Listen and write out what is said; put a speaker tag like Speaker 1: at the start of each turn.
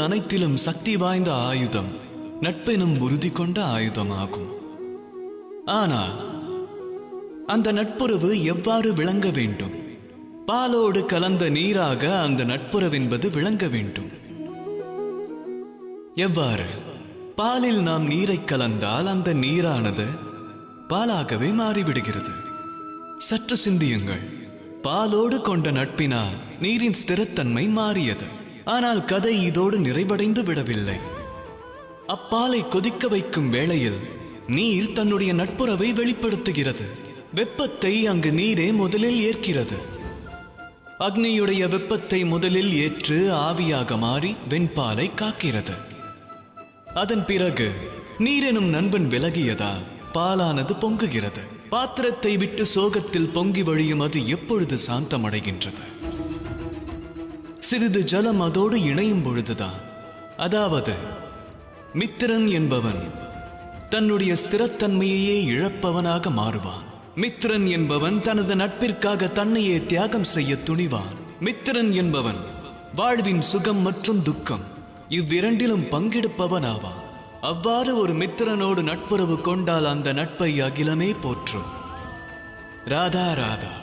Speaker 1: அனைத்திலும் சக்தி வாய்ந்த ஆயுதம் நட்பெனும் உறுதி கொண்ட ஆயுதமாகும். ஆனால் அந்த நட்புறவு எவ்வாறு விளங்க வேண்டும்? பாலோடு கலந்த நீராக அந்த நட்புறவென்பது விளங்க வேண்டும். எவ்வாறு? பாலில் நாம் நீரை கலந்தால் அந்த நீரானது பாலாகவே மாறிவிடுகிறது. சற்று சிந்தியுங்கள். பாலோடு கொண்ட நட்பினால் நீரின் ஸ்திரத்தன்மை மாறியது. ஆனால் கதை இதோடு நிறைவடைந்து விடவில்லை. அப்பாலை கொதிக்க வைக்கும் வேளையில் நீர் தன்னுடைய நட்புறவை வெளிப்படுத்துகிறது. வெப்பத்தை அங்கு நீரே முதலில் ஏற்கிறது. அக்னியுடைய வெப்பத்தை முதலில் ஏற்று ஆவியாக மாறி வெண்பாலை காக்கிறது. அதன் பிறகு நீரெனும் நண்பன் விலகியதால் பாலானது பொங்குகிறது. பாத்திரத்தை விட்டு சோகத்தில் பொங்கி வழியும் அது எப்பொழுது சாந்தமடைகின்றது? சிறிது ஜலம் அதோடு இணையும் பொழுதுதான். அதாவது மித்திரன் என்பவன் தன்னுடைய ஸ்திரத்தன்மையையே இழப்பவனாக மாறுவான். மித்திரன் என்பவன் தனது நட்பிற்காக தன்னையே தியாகம் செய்ய துணிவான். மித்திரன் என்பவன் வாழ்வின் சுகம் மற்றும் துக்கம் இவ்விரண்டிலும் பங்கெடுப்பவனாவான். அவ்வாறு ஒரு மித்திரனோடு நட்புறவு கொண்டால் அந்த நட்பை அகிலமே போற்றும். ராதா ராதா.